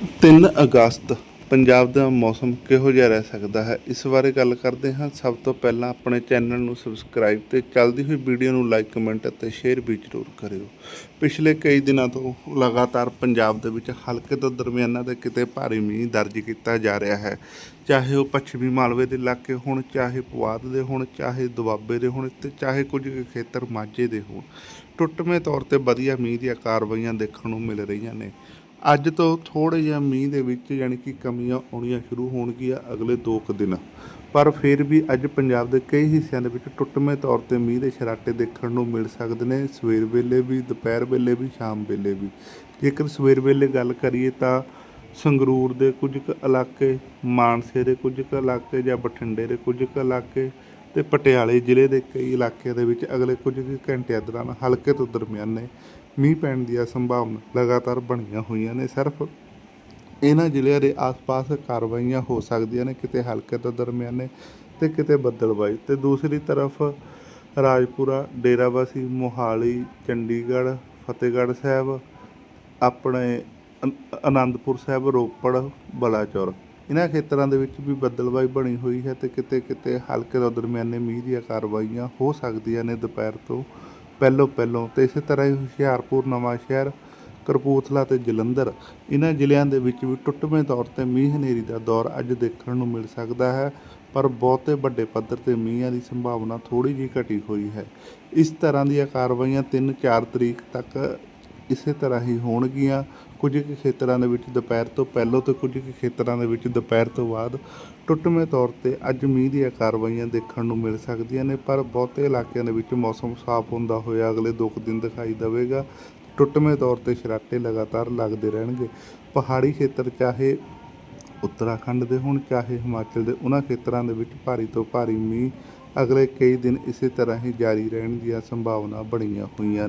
3 ਅਗਸਤ, ਪੰਜਾਬ ਦਾ ਮੌਸਮ ਕਿਹੋ ਜਿਹਾ ਰਹਿ ਸਕਦਾ ਹੈ? ਇਸ ਬਾਰੇ ਗੱਲ ਕਰਦੇ ਹਾਂ। ਸਭ ਤੋਂ ਪਹਿਲਾਂ ਆਪਣੇ ਚੈਨਲ ਨੂੰ ਸਬਸਕ੍ਰਾਈਬ ਤੇ ਚੱਲਦੀ ਹੋਈ ਵੀਡੀਓ ਨੂੰ ਲਾਈਕ, ਕਮੈਂਟ ਅਤੇ ਸ਼ੇਅਰ ਵੀ ਜ਼ਰੂਰ ਕਰਿਓ। ਪਿਛਲੇ ਕਈ ਦਿਨਾਂ ਤੋਂ ਲਗਾਤਾਰ ਪੰਜਾਬ ਦੇ ਵਿੱਚ ਹਲਕੇ ਤੋਂ ਦਰਮਿਆਨਾ ਤੇ ਕਿਤੇ ਭਾਰੀ ਮੀਂਹ ਦਰਜ ਕੀਤਾ ਜਾ ਰਿਹਾ ਹੈ। ਚਾਹੇ ਉਹ ਪੱਛਮੀ ਮਾਲਵੇ ਦੇ ਇਲਾਕੇ ਹੋਣ, ਚਾਹੇ ਪੁਆਧ ਦੇ ਹੋਣ, ਚਾਹੇ ਦੁਆਬੇ ਦੇ ਹੋਣ ਤੇ ਚਾਹੇ ਕੁਝ ਖੇਤਰ ਮਾਝੇ ਦੇ ਹੋਣ। ਟੁੱਟਵੇਂ ਤੌਰ ਤੇ ਵਧੀਆ ਮੀਂਹ ਦੀਆਂ ਕਾਰਵਾਈਆਂ ਦੇਖਣ ਨੂੰ ਮਿਲ ਰਹੀਆਂ ਨੇ। ਅੱਜ ਤੋਂ ਥੋੜੇ ਜਿਹਾ ਮੀਂਹ ਦੇ ਵਿੱਚ ਯਾਨੀ ਕਿ ਕਮੀਆਂ ਆਉਣੀਆਂ ਸ਼ੁਰੂ ਹੋਣਗੀਆਂ ਅਗਲੇ 2 ਕੁ ਦਿਨ। ਪਰ ਫਿਰ ਵੀ ਅੱਜ ਪੰਜਾਬ ਦੇ ਕਈ ਹਿੱਸਿਆਂ ਦੇ ਵਿੱਚ ਟੁੱਟਵੇਂ ਤੌਰ ਤੇ ਮੀਂਹ ਦੇ ਛਰਾਟੇ ਦੇਖਣ ਨੂੰ ਮਿਲ ਸਕਦੇ ਨੇ। ਸਵੇਰ ਵੇਲੇ ਵੀ, ਦੁਪਹਿਰ ਵੇਲੇ ਵੀ, ਸ਼ਾਮ ਵੇਲੇ ਵੀ। ਜੇਕਰ ਸਵੇਰ ਵੇਲੇ ਗੱਲ ਕਰੀਏ ਤਾਂ ਸੰਗਰੂਰ ਦੇ ਕੁਝ ਕੁ ਇਲਾਕੇ, ਮਾਨਸੇ ਦੇ ਕੁਝ ਕੁ ਇਲਾਕੇ ਜਾਂ ਬਠਿੰਡੇ ਦੇ ਕੁਝ ਕੁ ਇਲਾਕੇ ਤੇ ਪਟਿਆਲੇ ਜ਼ਿਲ੍ਹੇ ਦੇ ਕਈ ਇਲਾਕਿਆਂ ਦੇ ਵਿੱਚ ਅਗਲੇ ਕੁਝ ਕੁ ਘੰਟਿਆਂ ਦੌਰਾਨ ਹਲਕੇ ਤੋਂ ਦਰਮਿਆਨੇ ਮੀਂਹ ਪੈਣ ਦੀਆਂ ਸੰਭਾਵਨਾ ਲਗਾਤਾਰ ਬਣੀਆਂ ਹੋਈਆਂ ਨੇ। ਸਿਰਫ ਇਹਨਾਂ ਜ਼ਿਲ੍ਹਿਆਂ ਦੇ ਆਸ-ਪਾਸ ਕਾਰਵਾਈਆਂ ਹੋ ਸਕਦੀਆਂ ਨੇ, ਕਿਤੇ ਹਲਕੇ ਤੋਂ ਦਰਮਿਆਨੇ ਤੇ ਕਿਤੇ ਬੱਦਲਬਾਈ ਤੇ ਦੂਸਰੀ ਤਰਫ ਰਾਜਪੁਰਾ ਡੇਰਾਬੱਸੀ ਮੋਹਾਲੀ, ਚੰਡੀਗੜ੍ਹ, ਫਤਿਹਗੜ੍ਹ ਸਾਹਿਬ, ਆਪਣੇ ਅਨ- ਆਨੰਦਪੁਰ ਸਾਹਿਬ, ਰੋਪੜ, ਬਲਾਚੌਰ। ਇਹਨਾਂ ਖੇਤਰਾਂ ਦੇ ਵਿੱਚ ਵੀ ਬੱਦਲਬਾਈ ਬਣੀ ਹੋਈ ਹੈ ਤੇ ਕਿਤੇ ਕਿਤੇ ਹਲਕੇ ਤੋਂ ਦਰਮਿਆਨੇ ਮੀਂਹ ਦੀਆਂ ਕਾਰਵਾਈਆਂ ਹੋ ਸਕਦੀਆਂ ਨੇ ਦੁਪਹਿਰ ਤੋਂ ਪਹਿਲੋਂ ਪਹਿਲੋਂ ਤੇ ਇਸੇ ਤਰ੍ਹਾਂ ਹੀ ਹੁਸ਼ਿਆਰਪੁਰ, ਨਵਾਂ ਸ਼ਹਿਰ ਕਰਪੂਥਲਾ ਤੇ ਜਲੰਧਰ, ਇਹਨਾਂ ਜ਼ਿਲ੍ਹਿਆਂ ਦੇ ਵਿੱਚ ਵੀ ਟੁੱਟਵੇਂ ਤੌਰ ਤੇ ਮੀਂਹ ਹਨੇਰੀ ਦਾ ਦੌਰ ਅੱਜ ਦੇਖਣ ਨੂੰ ਮਿਲ ਸਕਦਾ ਹੈ, ਪਰ ਬਹੁਤੇ ਵੱਡੇ ਪੱਧਰ ਤੇ ਮੀਂਹਾਂ ਦੀ ਸੰਭਾਵਨਾ ਥੋੜੀ ਜਿਹੀ ਘਟੀ ਹੋਈ ਹੈ। ਇਸ ਤਰ੍ਹਾਂ ਦੀਆਂ ਕਾਰਵਾਈਆਂ 3-4 ਤਰੀਕ ਤੱਕ ਇਸੇ ਤਰ੍ਹਾਂ ਹੀ ਹੋਣਗੀਆਂ। ਕੁਝ ਕੁ ਖੇਤਰਾਂ ਦੇ ਵਿੱਚ ਦੁਪਹਿਰ ਤੋਂ ਪਹਿਲਾਂ ਤੇ ਕੁਝ ਕੁ ਖੇਤਰਾਂ ਦੇ ਵਿੱਚ ਦੁਪਹਿਰ ਤੋਂ ਬਾਅਦ ਟੁੱਟਵੇਂ ਤੌਰ ਤੇ ਅੱਜ ਮੀਂਹ ਦੀਆਂ ਕਾਰਵਾਈਆਂ ਦੇਖਣ ਨੂੰ ਮਿਲ ਸਕਦੀਆਂ ਨੇ, ਪਰ ਬਹੁਤੇ ਇਲਾਕਿਆਂ ਦੇ ਵਿੱਚ ਮੌਸਮ ਸਾਫ਼ ਹੁੰਦਾ ਹੋਇਆ ਅਗਲੇ ਦੋ ਕੁ ਦਿਨ ਦਿਖਾਈ ਦੇਵੇਗਾ। ਟੁੱਟਵੇਂ ਤੌਰ ਤੇ ਸ਼ਰਾਟੇ ਲਗਾਤਾਰ ਲੱਗਦੇ ਰਹਿਣਗੇ। ਪਹਾੜੀ ਖੇਤਰ ਚਾਹੇ ਉੱਤਰਾਖੰਡ ਦੇ ਹੋਣ, ਚਾਹੇ ਹਿਮਾਚਲ ਦੇ, ਉਹਨਾਂ ਖੇਤਰਾਂ ਦੇ ਵਿੱਚ ਭਾਰੀ ਤੋਂ ਭਾਰੀ ਮੀਂਹ ਅਗਲੇ ਕਈ ਦਿਨ ਇਸੇ ਤਰ੍ਹਾਂ ਹੀ ਜਾਰੀ ਰਹਿਣ ਦੀਆਂ ਸੰਭਾਵਨਾ ਬਣੀਆਂ ਹੋਈਆਂ ਨੇ।